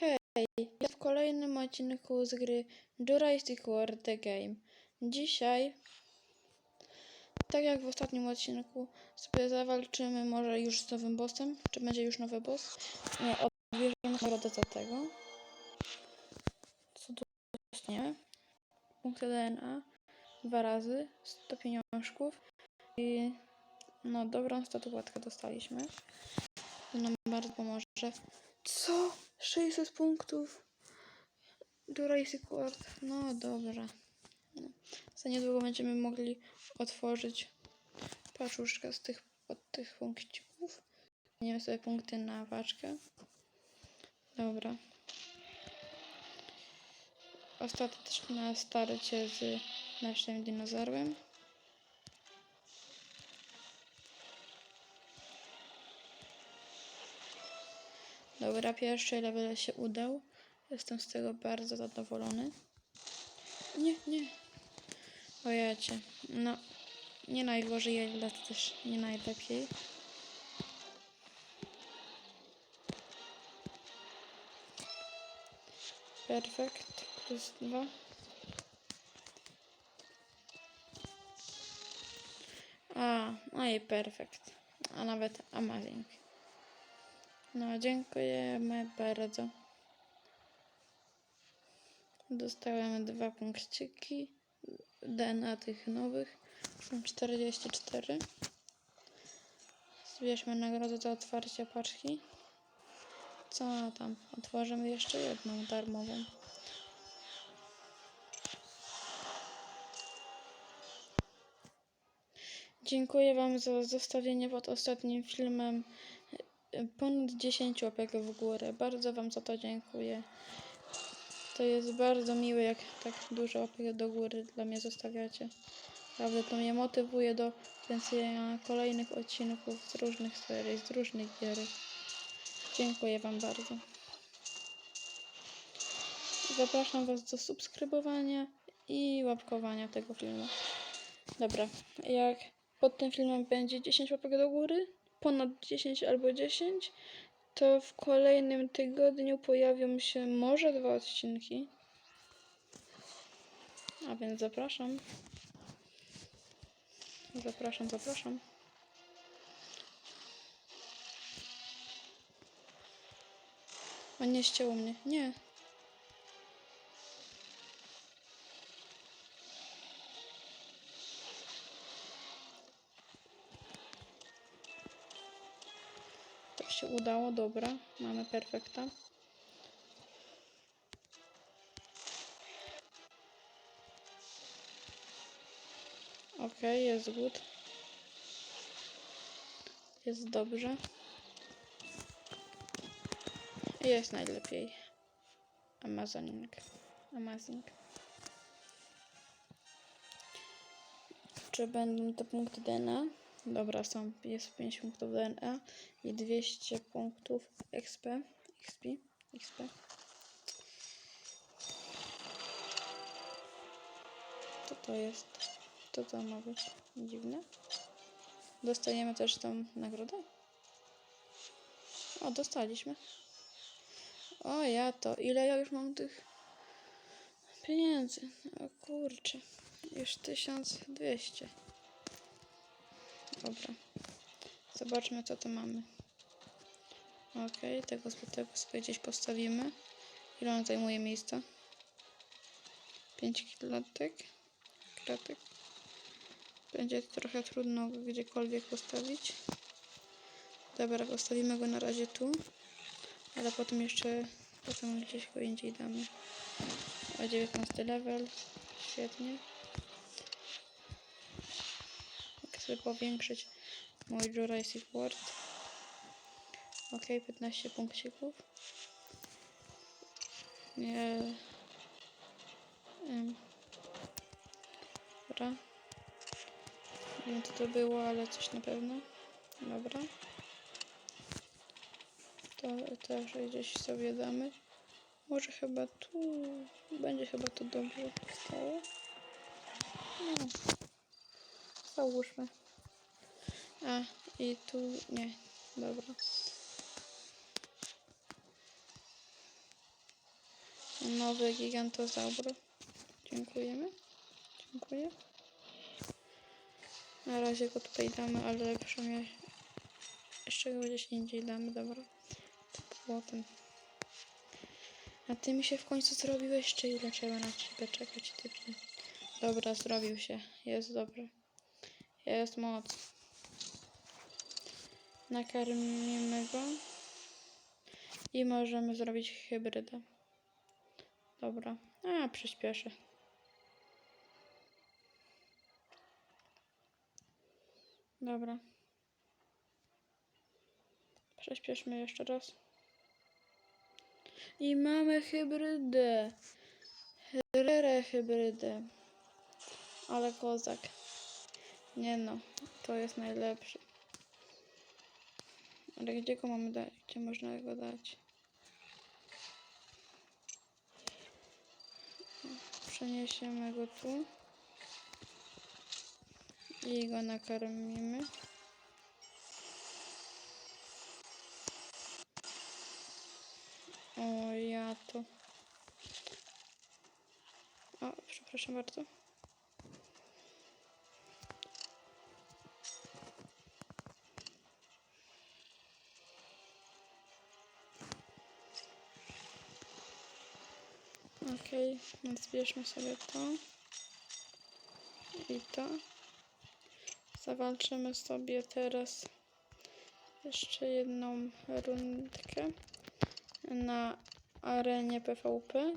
Hej, ja w kolejnym odcinku z gry Jurassic World The Game. Dzisiaj, tak jak w ostatnim odcinku, sobie zawalczymy może już z nowym bossem. Czy będzie już nowy boss? Nie, odbierzemy nagrodę za tego. Co tu? Nie. Punkty DNA. Dwa razy. 100 pieniążków. I no dobrą statuetkę dostaliśmy. To nam bardzo pomoże. Co? 600 punktów. Jurassic World. No dobra. Za niedługo będziemy mogli otworzyć paczuszkę z tych, od tych punkcików. Weźmiemy sobie punkty na paczkę. Dobra. Ostateczne starcie z naszym dinozaurem. Dobra, pierwszy level się udał. Jestem z tego bardzo zadowolony. Nie, nie. Ojacie. No, nie najgorzej, ale też nie najlepiej. Perfekt. Plus dwa. A, no i perfekt. A nawet amazing. No, dziękujemy bardzo. Dostałem dwa punkciki. DNA tych nowych. Są 44. Zbierzmy nagrodę za otwarcie paczki. Co tam? Otworzymy jeszcze jedną darmową. Dziękuję Wam za zostawienie pod ostatnim filmem ponad 10 łapek w górę. Bardzo Wam za to dziękuję. To jest bardzo miłe, jak tak dużo łapek do góry dla mnie zostawiacie. Naprawdę to mnie motywuje do kręcenia kolejnych odcinków z różnych serii, z różnych gier. Dziękuję Wam bardzo. Zapraszam Was do subskrybowania i łapkowania tego filmu. Dobra, jak pod tym filmem będzie 10 łapek do góry, ponad 10 albo 10, to w kolejnym tygodniu pojawią się może dwa odcinki. A więc zapraszam. Zapraszam, zapraszam. O nie ścięło mnie. Nie. Udało, dobra. Mamy perfekta. Ok, jest good. Jest dobrze. Jest najlepiej. Amazing. Amazing. Czy będą te punkty DNA? Dobra, są. Jest 5 punktów DNA i 200 punktów XP. XP. XP. Co to jest? Co to ma być? Dziwne. Dostajemy też tą nagrodę? O, dostaliśmy. O, ja to. Ile ja już mam tych pieniędzy? O kurczę. Już 1200. Dobra. Zobaczmy, co tu mamy. Ok, tego, tego sobie gdzieś postawimy. Ile on zajmuje miejsca? 5 klatek. Kratek. Będzie trochę trudno go gdziekolwiek postawić. Dobra, postawimy go na razie tu. Ale potem jeszcze, potem gdzieś go indziej damy. A 19 level. Świetnie. Sobie powiększyć mój Jurassic World. Ok, 15 punkcików. Nie. Ym. Dobra. Nie wiem co to było, ale coś na pewno. Dobra. To też gdzieś sobie damy. Może chyba tu. Będzie chyba to dobrze stało. No. Załóżmy. A, i tu nie. Dobra. Nowy gigantozaur. Dziękujemy. Dziękuję. Na razie go tutaj damy, ale przynajmniej jeszcze go gdzieś indziej damy, dobra. Potem. A ty mi się w końcu zrobiłeś, czy ile trzeba na ciebie czekać, typie? Dobra, zrobił się. Jest dobry. Jest moc. Nakarmimy go. I możemy zrobić hybrydę. Dobra. A, przyspieszę. Dobra. Przyspieszmy jeszcze raz. I mamy hybrydę. Rere hybrydę. Ale kozak. Nie no, to jest najlepszy. Ale gdzie go mamy dać? Gdzie można go dać? Przeniesiemy go tu. I go nakarmimy. O, ja to. O, przepraszam bardzo. Okej, więc zbierzmy sobie to i to. Zawalczymy sobie teraz jeszcze jedną rundkę na arenie PvP.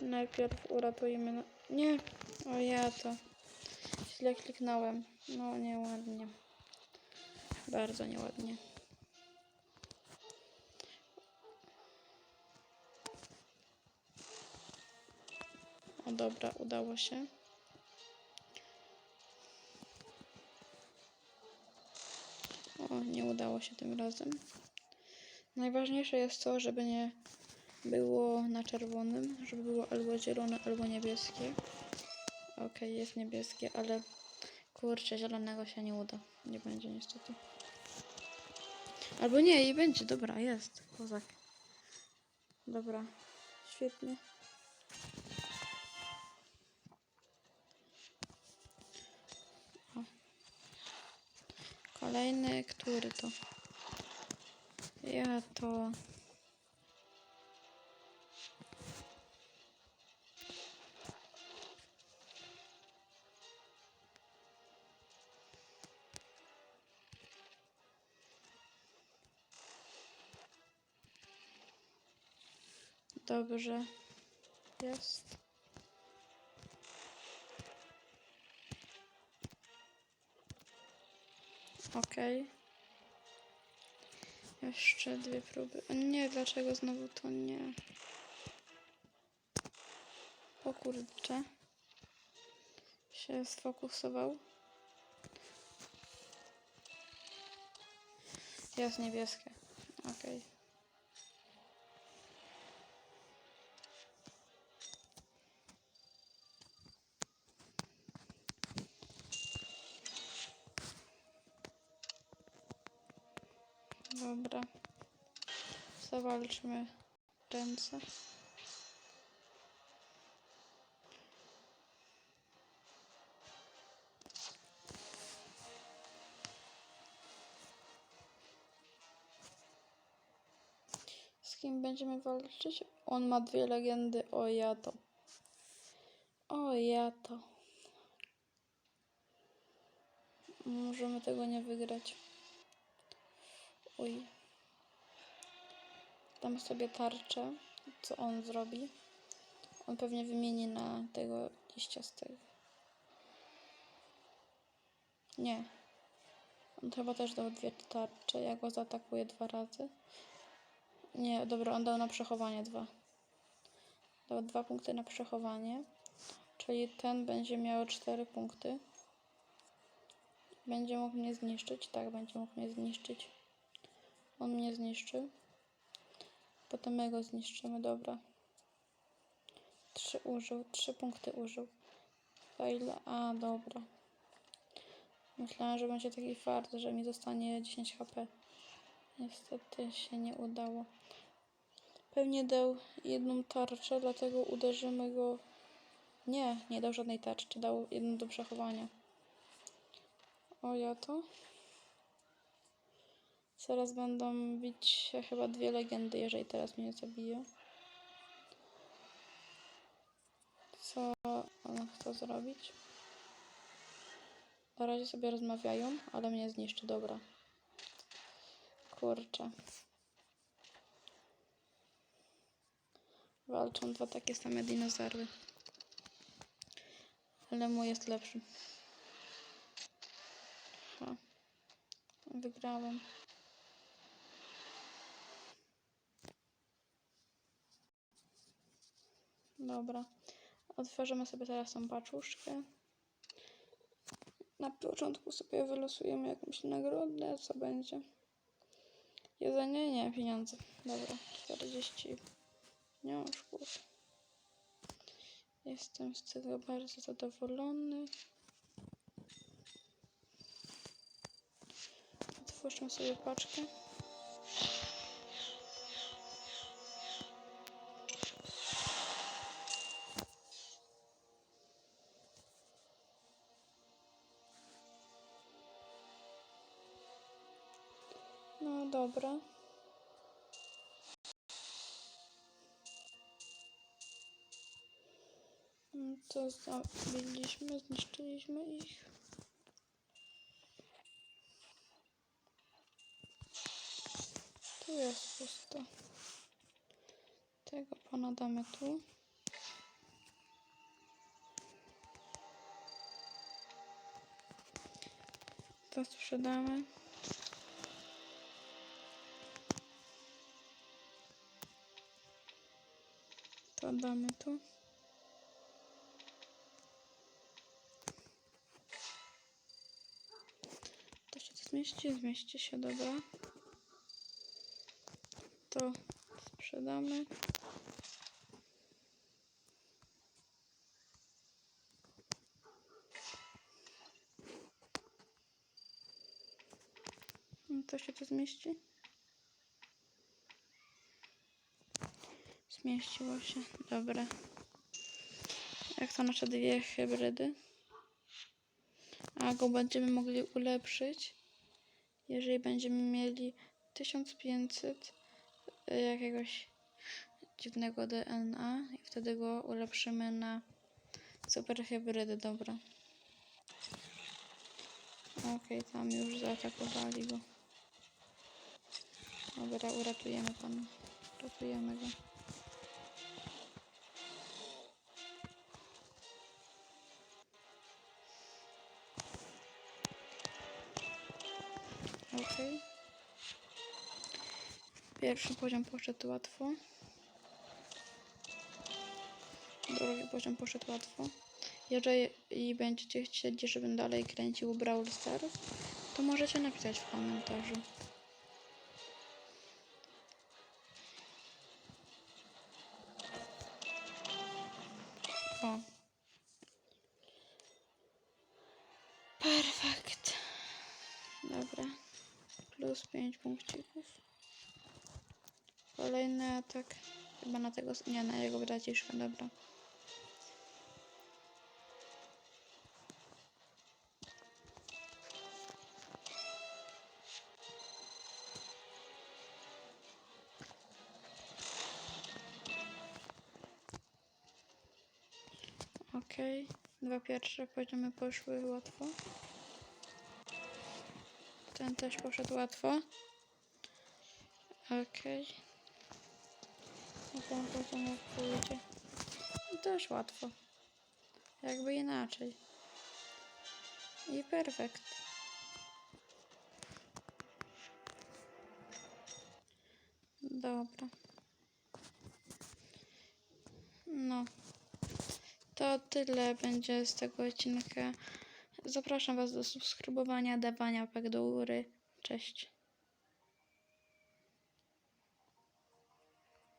Najpierw uratujmy. Na... Nie! O ja to. Źle kliknąłem. No nieładnie. Bardzo nieładnie. O dobra, udało się. O, nie udało się tym razem. Najważniejsze jest to, żeby nie było na czerwonym, żeby było albo zielone, albo niebieskie. Okej, jest niebieskie, ale kurczę, zielonego się nie uda. Nie będzie niestety. Albo nie, i będzie, dobra, jest. Kozak. Dobra, świetnie. Kolejny, który to? Ja to. Dobrze. Jest. Okej. Jeszcze dwie próby. Nie, dlaczego znowu to nie? O kurczę. Się sfokusował. Jest niebieskie. Okej. Dobra. Zawalczmy ręce. Z kim będziemy walczyć? On ma dwie legendy. O ja to. O ja to. Możemy tego nie wygrać. Uj. Dam sobie tarczę. Co on zrobi? On pewnie wymieni na tego liściastego. Nie. On chyba też dał dwie tarcze. Ja go zaatakuję dwa razy. Nie, dobra, on dał na przechowanie dwa. Dał dwa punkty na przechowanie. Czyli ten będzie miał cztery punkty. Będzie mógł mnie zniszczyć. Tak, będzie mógł mnie zniszczyć. On mnie zniszczy. Potem my go zniszczymy, dobra. Trzy użył, trzy punkty użył. A ile? A, dobra. Myślałam, że będzie taki fart, że mi zostanie 10 HP. Niestety się nie udało. Pewnie dał jedną tarczę, dlatego uderzymy go. Nie, nie dał żadnej tarczy, dał jedną do przechowania. O, ja to. Zaraz będą bić chyba dwie legendy, jeżeli teraz mnie zabije. Co on chce zrobić? Na razie sobie rozmawiają, ale mnie zniszczy, dobra. Kurczę. Walczą dwa takie same dinozaury. Ale mój jest lepszy. Ha. Wygrałem. Dobra. Otworzymy sobie teraz tą paczuszkę. Na początku sobie wylosujemy jakąś nagrodę, co będzie. Jedzenie? Nie, pieniądze. Dobra, 40 pieniążków. Jestem z tego bardzo zadowolony. Otwórzmy sobie paczkę. Dobra. To zabiliśmy, zniszczyliśmy ich. Tu jest pusto. Tego pana damy tu. To sprzedamy. To damy tu. To się tu zmieści? Zmieści się, dobra. To sprzedamy. To się tu zmieści? Zmieściło się. Dobra. Jak to nasze dwie hybrydy? A go będziemy mogli ulepszyć, jeżeli będziemy mieli 1500 y, jakiegoś dziwnego DNA i wtedy go ulepszymy na super hybrydy, dobra. Okej, tam już zaatakowali go. Dobra, uratujemy pana. Uratujemy go. Okej. Pierwszy poziom poszedł łatwo. Drugi poziom poszedł łatwo. Jeżeli będziecie chcieli, żebym dalej kręcił Brawl Stars, to możecie napisać w komentarzu. O. Plus 5 punkcików. Kolejny atak. Chyba na tego. Nie, na jego braciszka, dobra. Okej. Dwa pierwsze poziomy poszły łatwo. Ten też poszedł łatwo. Okej. A ten poziom jak. No Też łatwo. Jakby inaczej. I perfekt. Dobra. No. To tyle będzie z tego odcinka. Zapraszam Was do subskrybowania, dawania łapek do góry. Cześć.